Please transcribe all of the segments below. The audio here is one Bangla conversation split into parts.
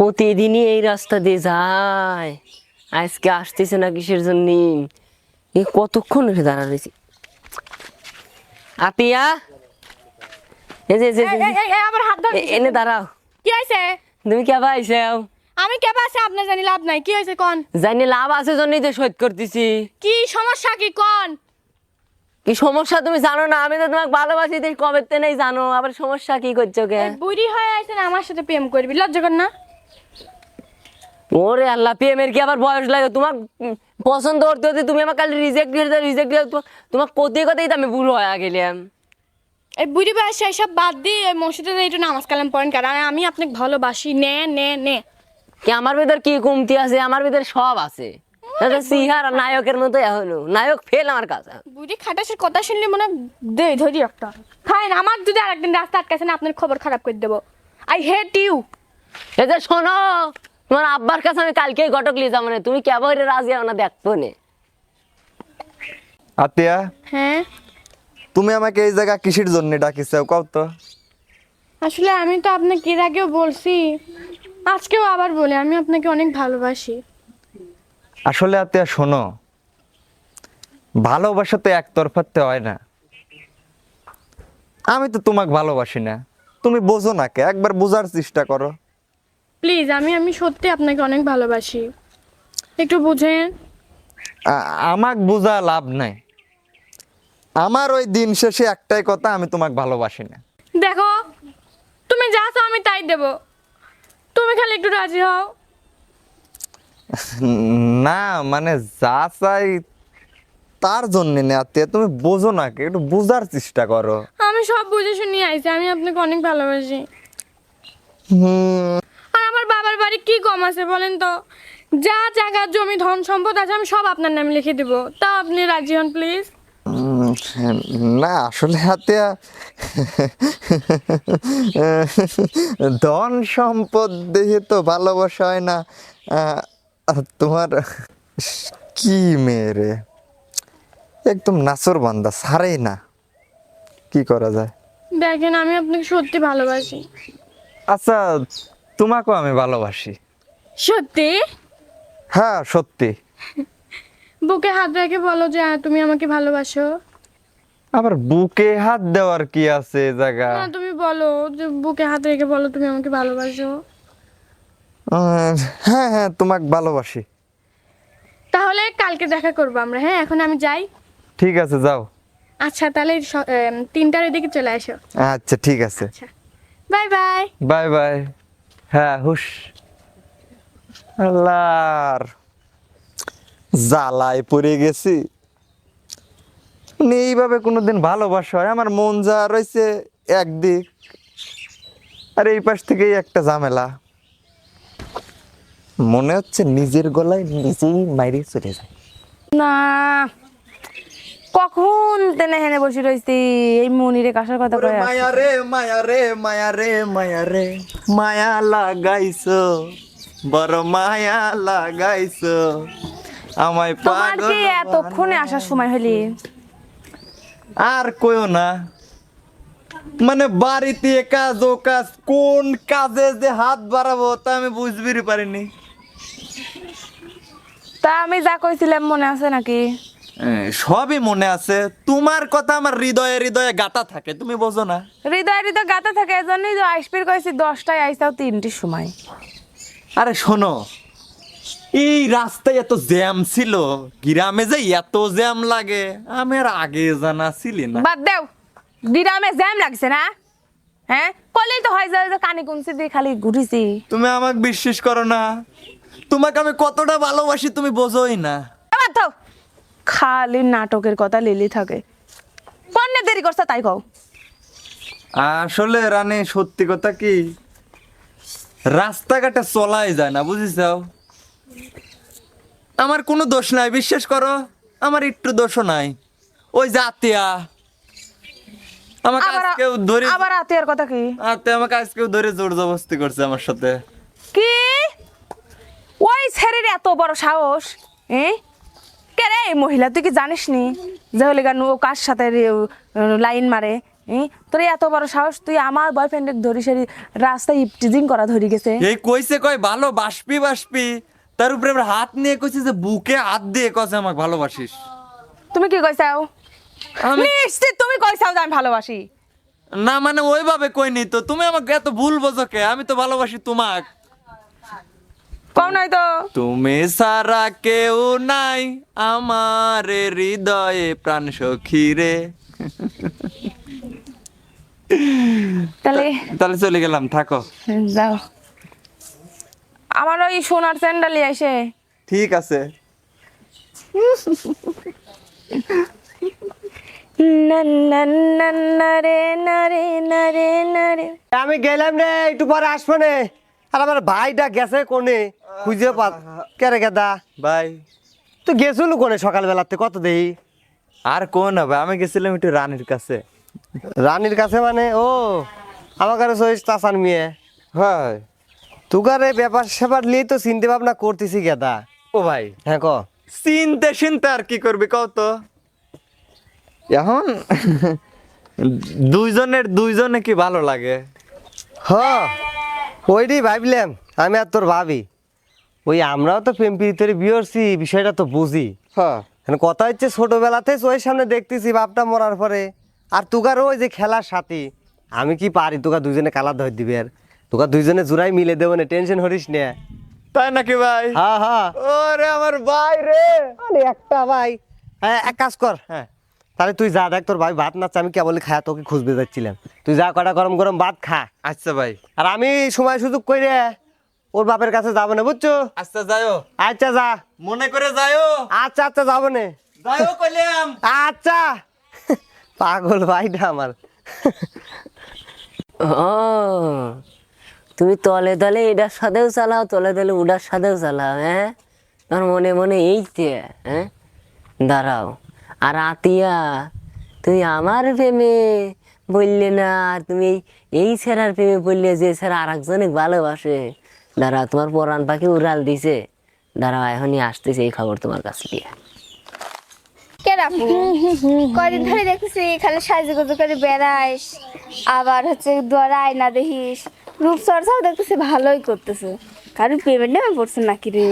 প্রতিদিনই এই রাস্তা দিয়ে যায়। আজকে আসতেছে না কিসের জন্য? এই কতক্ষণ ধরে দাঁড়া রয়েছি? আতিয়া? এই যে, যে, এই যে, এই, এই, এই, আবার হাত ধর এনে দাঁড়াও। কি হয়েছে? তুমি কে পাইছাও আমি কে পাশে আপনার জানি লাভ নাই। কি হয়েছে কোন? জানি লাভ আছে জন্যই তো শোধ করতেছি। কি সমস্যা কি কোন? কি সমস্যা তুমি জানো না? আমি তো তোমাকে ভালোবাসি তুই কবে তে নেই জানো। আবার সমস্যা কি করছ কে? বুড়ি হয়ে আইছেন আমার সাথে প্রেম করবি? লজ্জা কর না। ওরে আল্লাহ প্রেমের কি আবার বয়স লাগে? তোমার পছন্দ করতে হতে তুমি আমার কাল রিজেক্ট করে রিজেক্ট তোমার কোথায় কোথায় তো আমি ভুল হয়ে গেলাম। এই বুড়ি বয়সে এসব বাদ দিয়ে এই মসজিদে একটু নামাজ কালাম পড়েন কারণ আমি আপনাকে ভালোবাসি। নে নে নে। কি আমার ভিতর কি কমতি আছে? আমার ভিতর সব আছে। এটা সিহার নায়কের মতো হলো নায়ক ফেল আমার কাছে। বুড়ি খাটাসের কথা শুনলে মনে দে ধরি একটা। খায়েন আমার যদি আরেকদিন রাস্তা আটকাছে না আপনার খবর খারাপ করে দেবো। আই হেট ইউ এই যে শোনো তোমার আব্বার কাছে আমি কালকেই ঘটক লিয়ে যাব না তুমি কেবল রাজি হও না দেখতো না? আতিয়া? হ্যাঁ? তুমি আমাকে এই জায়গা কিসের জন্য ডাকিছ? কও তো। আসলে আমি তো আপনাকে এর আগেও বলছি আজকেও আবার বলি আমি আপনাকে অনেক ভালোবাসি। আসলে আতিয়া শোনো ভালোবাসা তো একতরফাতে হয় না। আমি তো তোমাকে ভালোবাসি না। তুমি বোঝো না কে একবার বোঝার চেষ্টা করো। প্লিজ আমি আমি সত্যি আপনাকে অনেক ভালোবাসি। একটু বুঝেন? আমাক বোঝা লাভ নাই। আমার ওই দিন শেষে একটাই কথা আমি তোমাকে ভালোবাসি না। দেখো তুমি যা চাও আমি তাই দেব। তুমি খালি একটু রাজি হও। না মানে যা চাই তার জন্য না আত্মীয় তুমি বোঝো না কে একটু বোঝার চেষ্টা করো। আমি সব বুঝে শুনিয়ে আইছি আমি আপনাকে অনেক ভালোবাসি। হুম। বাবার বাড়ি কি কম আছে বলেন তো? যা জায়গা জমি ধন সম্পদ আছে আমি সব আপনার নামে লিখে দিব। তা আপনি রাজি হন প্লিজ না আসলে হাতিয়া ধন সম্পদ দেখে তো ভালোবাসা হয় না। তোমার কি মেরে একদম নাচর বান্দা সারেই না। কি করা যায়? দেখেন আমি আপনাকে সত্যি ভালোবাসি। আচ্ছা তোমাকেও আমি ভালোবাসি। সত্যি? হ্যাঁ সত্যি। বুকে হাত রেখে বলো যে হ্যাঁ, তুমি আমাকে ভালোবাসো। আবার বুকে হাত দেওয়ার কি আছে এ জায়গা? না তুমি বলো যে বুকে হাত রেখে বলো তুমি আমাকে ভালোবাসো। আহ, হ্যাঁ হ্যাঁ তোমাকে ভালোবাসি। তাহলে কালকে দেখা করব আমরা হ্যাঁ? এখন আমি যাই। ঠিক আছে যাও। আচ্ছা তাহলে স- এম, তিনটার দিকে চলে আসো। আচ্ছা ঠিক আছে। আচ্ছা। Bye bye. Bye bye. হ্যাঁ হুশ। আল্লাহর জ্বালায় পড়ে গেছি। এইভাবে কোনোদিন ভালোবাসা হয়। আমার মন যা রয়েছে একদিক, আর এই পাশ থেকেই একটা ঝামেলা। মনে হচ্ছে নিজের গলায় নিজেই মাইরে চলে যায়। না। কখন তেনে হেনে বসে রইছি? এই মনিরে কাসার কথা কয় মায়া রে মায়া রে মায়া রে মায়া রে। মায়া লাগাইছো বড় মায়া লাগাইছো। আমায় তোমার কি এতক্ষণে আসার সময় হলি? আর কইও না। মানে বাড়িতে কাজ ও কাজ কোন কাজে যে হাত বাড়াবো তা আমি বুঝবিরই পারিনি। তা আমি যা কইছিলাম মনে আছে নাকি? সবই মনে আছে। তোমার কথা আমার হৃদয়ে হৃদয়ে গাতা থাকে তুমি বোঝো না। হৃদয়ে হৃদয় গাতে থাকে এজন্যই তো আইসপির কইছি দশটায় আইসাও তিনটির সময়। আরে শোনো এই রাস্তায় এত জ্যাম ছিল গ্রামে যে এত জ্যাম লাগে আমি আর আগে জানা ছিলি না। বাদ দেও বিরামে জ্যাম লাগছে না? হ্যাঁ? কলেই তো হয় যায় যে কানে কুনছি দিয়ে খালি ঘুরিছি। তুমি আমাকে বিশ্বাস করো না তোমাকে আমি কতটা ভালোবাসি তুমি বোঝোই না। তো খালি নাটকের কথা লিলি থাকে। পণ্যে দেরি করছে তাই কও। আসলে রানী সত্যি কথা কি? রাস্তাঘাটে চলাই যায় না বুঝিছাও আমার কোনো দোষ নাই বিশ্বাস করো। আমার একটু দোষও নাই। ওই জাতিয়া আমাকে আজকেও ধরে আবার আতিয়ার কথা কি? আতে আমাকে আজকেও ধরে জোর জবস্তি করছে আমার সাথে। কি? ওই ছেলের এত বড় সাহস এ? কে রে মহিলা? তুই কি জানিস নি যে হলে গান ও কার সাথে লাইন মারে? তোর এত বড় সাহস তুই আমার বয়ফ্রেন্ডের ধরি সারি রাস্তায় ইপটিজিং করা ধরি গেছে। এই কইছে কয় ভালো বাসপি বাসপি তার উপরে হাত নিয়ে কইছে যে বুকে হাত দিয়ে কছে আমাকে ভালোবাসিস। তুমি কি কইছাও? আমি নিশ্চিত তুমি কইছাও যে আমি ভালোবাসি। না মানে ওইভাবে কইনি তো। তুমি আমাকে এত ভুল বোঝো কে? আমি তো ভালোবাসি তোমাক। কম নাই তো? তুমি সারা কেউ নাই আমার হৃদয়ে প্রাণ সখী রে। তাহলে তাহলে চলে গেলাম থাকো। যাও। আমার ওই সোনার স্যান্ডালি আসে। ঠিক আছে। না না না না রে না রে না রে না রে। আমি গেলাম রে একটু পরে আসব নে। আর আমার ভাইটা গেছে কোনে? খুঁজে পা কেরে গেদা? বাই তুই গেছিল কোনে সকালবেলাতে? কত দেই আর কোন হবে? আমি গেছিলাম একটু রানীর কাছে। রানীর কাছে মানে? ও আমার কাছে সহিস চাচান মেয়ে। হয়। তুকারে ব্যাপার স্যাপার নিয়ে তো চিন্তা ভাবনা করতেছি গেদা। ও ভাই। হ্যাঁ ক। চিনতে চিনতে আর কি করবি কও তো। এখন দুইজনের দুইজনে কি ভালো লাগে? হ। ওইটি ভাবলাম আমি আর তোর ভাবি। ওই আমরাও তো প্রেম প্রীতির বিয়রছি বিষয়টা তো বুঝি। হ্যাঁ। এখন কথা হচ্ছে ছোটবেলাতে ওই সামনে দেখতেছি বাপটা মরার পরে। আর তুকার ওই যে খেলার সাথী আমি কি পারি? তোকা দুইজনে কালা ধর দিবে আর। তোকা দুইজনে জোড়াই মিলে দেবো না টেনশন হরিস না। তাই নাকি ভাই? হ্যাঁ হ্যাঁ। ওরে আমার ভাই রে। আরে একটা ভাই। হ্যাঁ এক কাজ কর। হ্যাঁ। তাহলে তুই যা দেখ তোর ভাই ভাত নাচ্ছে আমি কেবল খায়া তোকে খুঁজতে যাচ্ছিলাম। তুই যা কটা গরম গরম ভাত খা। আচ্ছা ভাই। আর আমি সময় সুযোগ করে ওর বাপের কাছে যাব না বুঝছ? আচ্ছা যাইও। আচ্ছা যা। মনে করে যাইও। আচ্ছা আচ্ছা যাব না। কইলাম। আচ্ছা। পাগল ভাইটা আমার। ও তুমি তলে তলে এটার সাথেও চালাও তলে তলে ওটার সাথেও চালাও হ্যাঁ? তোমার মনে মনে এইতে হ্যাঁ? দাঁড়াও। আর আতিয়া তুমি আমার প্রেমে বললে না আর তুমি এই ছেড়ার প্রেমে বললে যে ছেড়া আর একজনে ভালোবাসে। দাঁড়াও তোমার পরাণ পাখি উড়াল দিছে। দাঁড়াও এখনই আসতেছে এই খবর তোমার কাছে দিয়ে। কে রাখু কয়দিন ধরে দেখতেছি খালি সাজে গুজু করে বেড়াইস আবার হচ্ছে দুয়ারে আয়না দেখিস। রূপচর্চাও দেখতেছি ভালোই করতেছে। কারণ পেমেন্ট নেমে পড়ছে নাকি রে?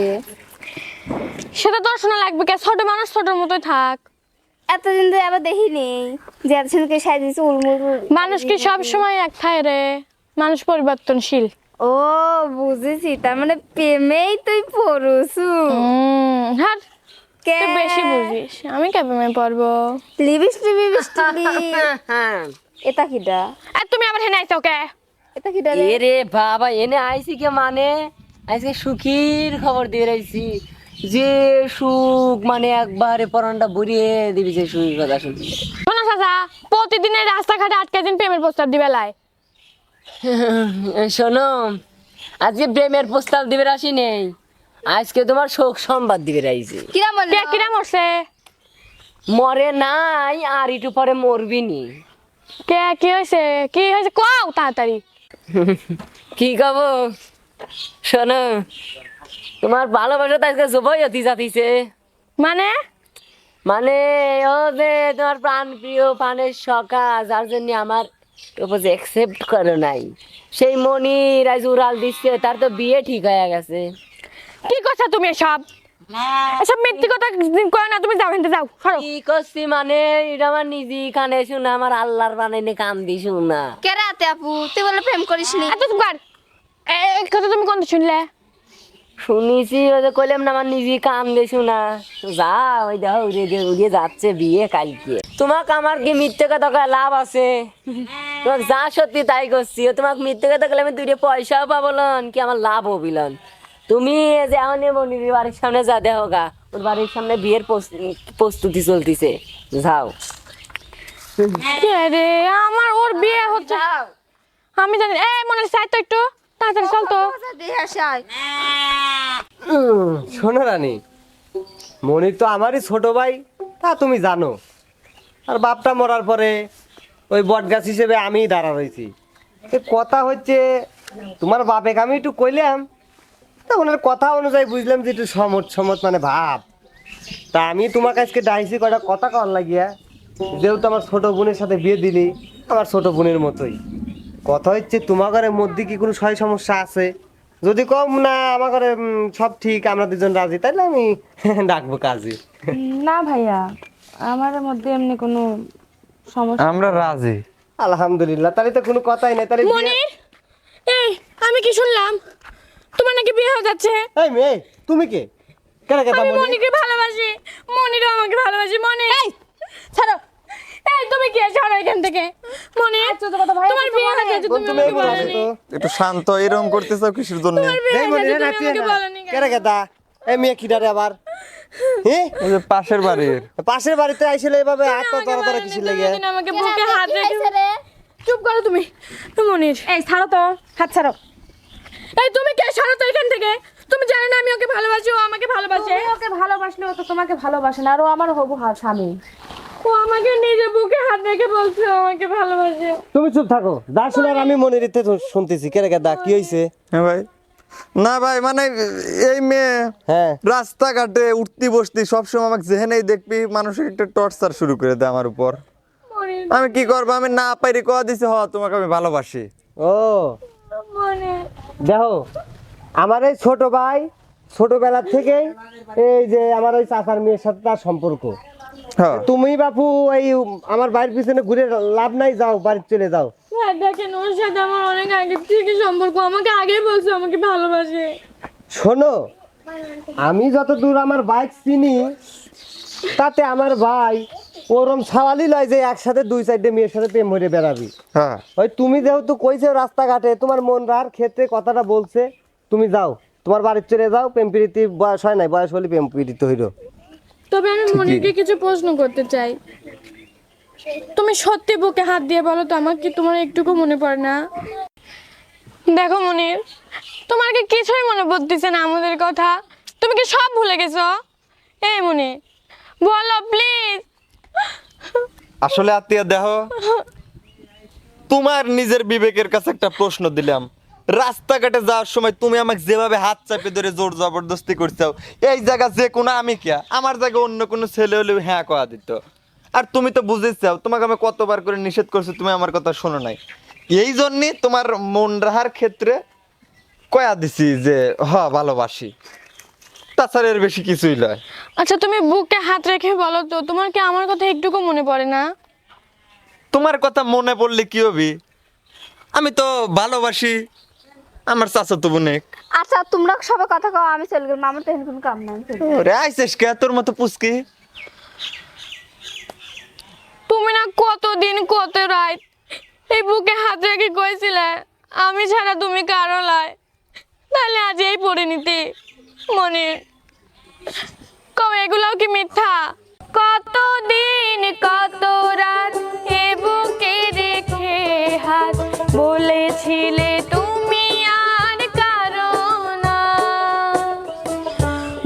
সেটা তোর শোনা লাগবে কে? ছোট মানুষ ছোটর মতোই থাক। এতদিন ধরে আবার দেখিনি যে এতদিনকে সাজিয়েছে উলমুল মানুষ কি সব সময় এক থাকে রে। মানুষ পরিবর্তনশীল। ও বুঝেছি তার মানে প্রেমেই তুই পড়ুসু হ্যাঁ কে? বেশি বুঝিস। আমি কে কেমন পড়ব? লিবিস্টি বিবিস্টি এটা কিডা? আর তুমি আবার হেনে আইছো কে? এটা রে? রে বাবা এনে আইছি কে মানে? আজকে সুখীর খবর দিয়ে রাইছি যে সুখ মানে একবারে পরানটা ভরিয়ে দিবি যে সুখের কথা শুনছি। শোনো চাচা প্রতিদিনের রাস্তাঘাটে আটকে দিন প্রেমের প্রস্তাব দিবে লাই। শোনো আজকে প্রেমের প্রস্তাব দিবে রাশি নেই। আজকে তোমার শোক সংবাদ দিবে রাইছি কিরা বলল কে কিরা মরছে মরে নাই আর একটু পরে মরবি নি। কে কি হয়েছে? কি হয়েছে? কও তাড়াতাড়ি। কি কব? শোনো তোমার ভালোবাসা তো আজকে জবাই অতি যাতিছে মানে? মানে ও যে তোমার প্রাণ প্রিয় প্রাণের সকা যার জন্য আমার প্রপোজ অ্যাকসেপ্ট করো নাই। সেই মনির আজ উড়াল দিচ্ছে তার তো বিয়ে ঠিক হয়ে গেছে। কি কথা তুমি এসব? এসব মিথ্যে কথা কয় না তুমি যাও হেনতে যাও সরো। কি করছি মানে? এটা আমার নিজে কানে শুনা আমার আল্লাহর বানাইনে কাম দি শুনা। কে রাতে আপু? তুই বলে প্রেম করিস নি এত এই কথা তুমি কোন শুনলে? শুনিছি ওই যে কইলাম না আমার নিজে কাম দিয়ে না। যা ওই দেখো উড়িয়ে দিয়ে উড়িয়ে যাচ্ছে বিয়ে কালকে। তোমাকে আমার কি মিথ্যে কথা কয়ে লাভ আছে? তোমাকে যা সত্যি তাই করছি। ও তোমাকে মিথ্যে কথা কলে আমি দুইটা পয়সাও পাবো লন কি আমার লাভ হবিলন তুমি এই যে এখন মনির বাড়ির সামনে যা দেখো গা ওর বাড়ির সামনে বিয়ের প্রস্তুতি- চলতিছে। যাও। আমার ওর বিয়ে হচ্ছে আমি জানি এ মনে চাই তো একটু। তাড়াতাড়ি চল তো শোনো রানী মনির তো আমারই ছোট ভাই তা তুমি জানো। আর বাপটা মরার পরে ওই বটগাছ হিসেবে আমিই দাঁড়া রয়েছি। এ কথা হচ্ছে তোমার বাপেকে আমি একটু কইলাম তা ওনার কথা অনুযায়ী বুঝলাম যে একটু সমত সমত মানে ভাব। তা আমি তোমার কাছকে ডাইছি কটা কথা কর লাগিয়া যেহেতু আমার ছোট বোনের সাথে বিয়ে দিলি আমার ছোট বোনের মতোই। কথা হচ্ছে তোমার ঘরের মধ্যে কি কোনো সয় সমস্যা আছে? যদি কম না আমার ঘরে সব ঠিক আমরা দুজন রাজি তাহলে আমি ডাকবো কাজে। না ভাইয়া আমার মধ্যে এমনি কোনো সমস্যা আমরা রাজি। আলহামদুলিল্লাহ তাহলে তো কোনো কথাই নেই তাহলে মনির এই আমি কি শুনলাম? তোমার নাকি বিয়ে হয়ে যাচ্ছে? এই মেয়ে তুমি কে? কেন আমি মনিকে ভালোবাসি। মনিরও আমাকে ভালোবাসি মনি ছাড়ো এই তুমি কি এখান থেকে? মনি তোমার বিয়ে হয়ে গেছে তুমি তুমি আমাকে বলনি একটু শান্ত এরকম করতেছ কিসের জন্য? এই মনে এই মেয়ে কিডারে আবার। হ্যাঁ ওই যে পাশের বাড়ির। পাশের বাড়িতে আইছিল এভাবে হাত পা ধরা ধরা কিছু লেগে? আমাকে বুকে হাত রেখে চুপ করো তুমি। মনির এই ছাড়ো তো হাত ছাড়ো। এই তুমি কে? ছাড়ো তো এখান থেকে। তুমি জানো না আমি ওকে ভালোবাসি ও আমাকে ভালোবাসে। ওকে ভালোবাসলে ও তো তোমাকে ভালোবাসে না আর ও আমার হবু হা- স্বামী। ও আমাকে নিজে বুকে হাত রেখে বলছে আমাকে ভালোবাসে। তুমি চুপ থাকো। যা শোনার আমি মনের ইতে শুনতেছি। কেরে কেদা কি হইছে? হ্যাঁ ভাই। না ভাই মানে এই মেয়ে হ্যাঁ। রাস্তাঘাটে উঠতি বসতি সবসময় আমাকে যেখানেই দেখবি মানুষের একটা টর্চার শুরু করে দেয় আমার উপর। আমি কি করব? আমি না পাইরি কয়া দিছি হ তোমাকে আমি ভালোবাসি। ও। দেখো আমার এই ছোট ভাই ছোটবেলা থেকেই এই যে আমার ওই চাচার মেয়ের সাথে তার সম্পর্ক। তুমি বাপু এই আমার বাড়ির পিছনে ঘুরে লাভ নাই যাও বাড়ি চলে যাও। দেখেন ওর সাথে আমার অনেক আগে থেকে সম্পর্ক। আমাকে আগেই বলছে আমাকে ভালোবাসে। শোনো আমি যত দূর আমার বাইক চিনি তাতে আমার ভাই ওরম সাওয়ালি লয় যে একসাথে দুই সাইডে মেয়ের সাথে প্রেম হয়ে বেড়াবি। হ্যাঁ। ওই তুমি যেহেতু কইছো রাস্তাঘাটে তোমার মন রার ক্ষেত্রে কথাটা বলছে তুমি যাও তোমার বাড়ির চলে যাও প্রেম প্রীতি বয়স হয় নাই বয়স হলে প্রেম প্রীতি হইল। তবে আমি মনিরকে কিছু প্রশ্ন করতে চাই। তুমি সত্যি বুকে হাত দিয়ে বলো তো আমার কি তোমার একটুকু মনে পড়ে না? দেখো মনির তোমার কি কিছুই মনে পড়তেছে না আমাদের কথা? তুমি কি সব ভুলে গেছো? এই মনি বলো প্লিজ আসলে আত্মীয় দেহ তোমার নিজের বিবেকের কাছে একটা প্রশ্ন দিলাম। রাস্তাঘাটে যাওয়ার সময় তুমি আমাকে যেভাবে হাত চাপে ধরে জোর জবরদস্তি করছাও এই জায়গা যে কোনো আমি কিয়া আমার জায়গায় অন্য কোনো ছেলে হলে হ্যাঁ কয়া দিত। আর তুমি তো বুঝেছাও তোমাকে আমি কতবার করে নিষেধ করছি তুমি আমার কথা শোনো নাই। এই জন্যে তোমার মন রাহার ক্ষেত্রে কয়া দিছি যে হ ভালোবাসি। তাছাড়া এর বেশি কিছুই নয় আচ্ছা তুমি বুকে হাত রেখে বলো তো তোমার কি আমার কথা একটুকু মনে পড়ে না? তোমার কথা মনে পড়লে কি হবি? আমি তো ভালোবাসি আমার চাচা তো বোনেক আচ্ছা তোমরা সবাই কথা কও আমি চলে গেলাম আমার তো এখন কোনো কাম নাই। ওরে আইসেস কে? তোর মতো পুচকি। তুমি না কতদিন কত রাত এই বুকে হাত রেখে কইছিলে আমি ছাড়া তুমি কারও লাই। তাহলে আজ এই পরিণতি মনে। কও এগুলোও কি মিথ্যা? কতদিন কত রাত এ বুকে রেখে হাত বলেছিলে তুমি?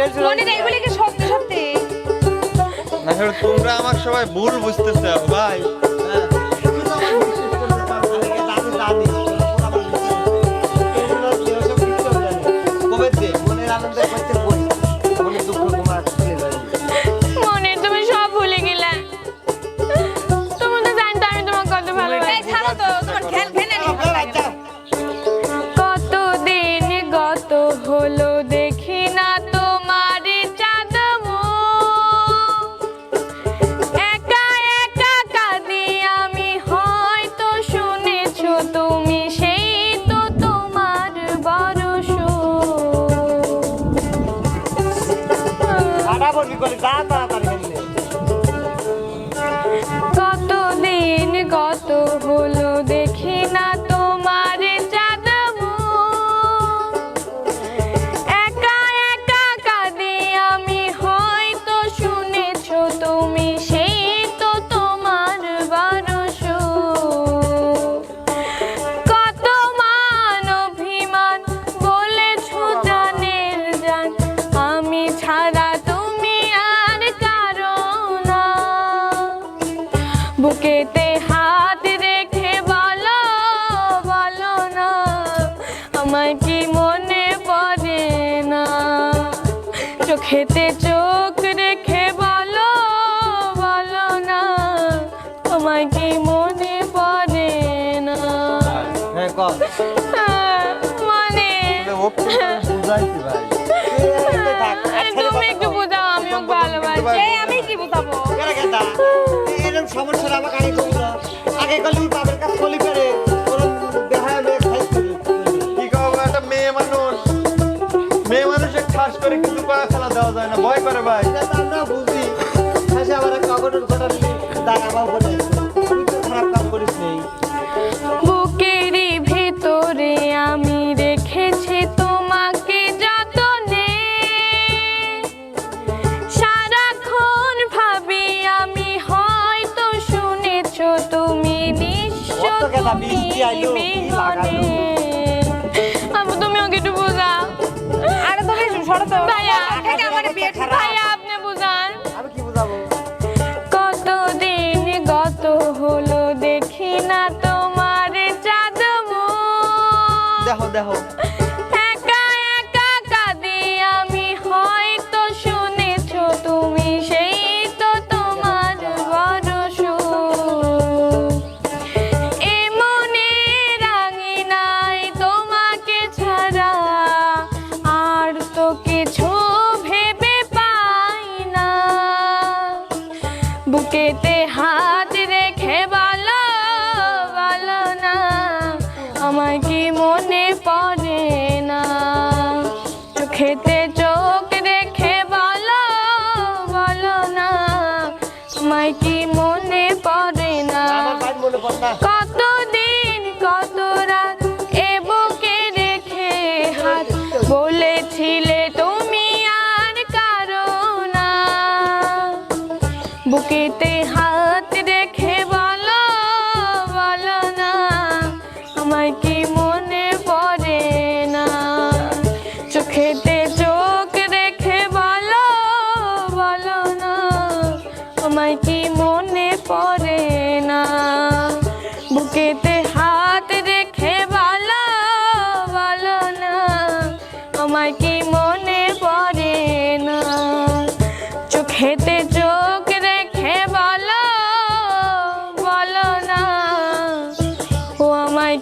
মনে নেই বলে কি সত্যি সত্যি? আসলে তোমরা আমার সবাই ভুল বুঝতেছে ভাই। মনে বুঝাইছি ভাই হ্যাঁ, তুমি একটু বুঝাও আমি ওকে ভালোবাসি। এই আমি কি বুঝাবো? এরকম সমস্যার আমাকে দেওয়া যায় না। ভয় করে ভাই। বুঝি। আবার একটা অঘটন ঘটালি কত বৃষ্টি আইলো, কি লাগালো? আবু তুমি ওকে একটু বোঝাও। আরে তুমি সরো তো। ভাইয়া থেকে আমার বিয়ে ভাইয়া আপনি বুঝান। আমি কি বুঝাবো? কতদিন গত হলো দেখি না তোমার চাঁদ দেখো দেখো। বুকেতে হাত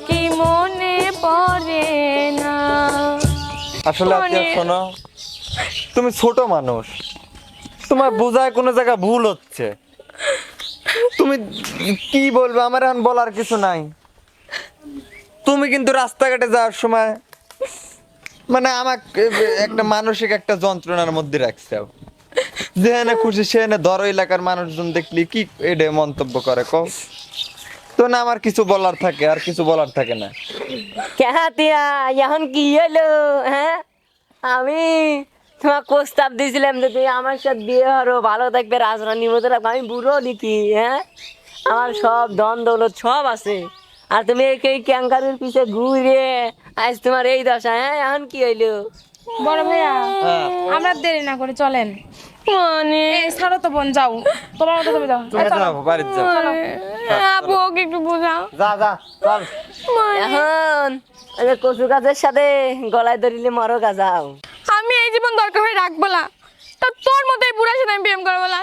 কি মনে পড়ে না? আসলে শোনো তুমি ছোট মানুষ। তোমার বোঝায় কোনো জায়গা ভুল হচ্ছে। তুমি কি বলবে? আমার এখন বলার কিছু নাই। তুমি কিন্তু রাস্তাঘাটে যাওয়ার সময় মানে আমাকে একটা মানসিক একটা যন্ত্রণার মধ্যে রাখছে। যেখানে খুশি সেখানে ধরো এলাকার মানুষজন দেখলি কি এটা মন্তব্য করে কও? তো না আমার কিছু বলার থাকে আর কিছু বলার থাকে না। কেহাতিয়া এখন কি হলো? হ্যাঁ? আমি তোমার প্রস্তাব দিয়েছিলাম যে তুই আমার সাথে বিয়ে হরো ভালো থাকবে রাজরানীর মতো রাখবে আমি বুড়ো নাকি হ্যাঁ? আমার সব দন দৌলত সব আছে। আর তুমি এই এই ক্যাঙ্কারের পিছে ঘুরে আজ তোমার এই দশা হ্যাঁ? এখন কি হইল? বড় ভাইয়া আমরা দেরি না করে চলেন। মানে? ছাড়ো তো বোন যাও। তোমার মতো তুমি যাও। তুমি যাও বাড়িতে যাও আপু ওকে একটু বোঝাও। যা যা চল। এখন ওই কচু গাছের সাথে গলায় ধরিলে মরো গাজাও আমি এই জীবন দরকার হয়ে রাখব না। তা তোর মতো এই বুড়ার সাথে আমি প্রেম করব না।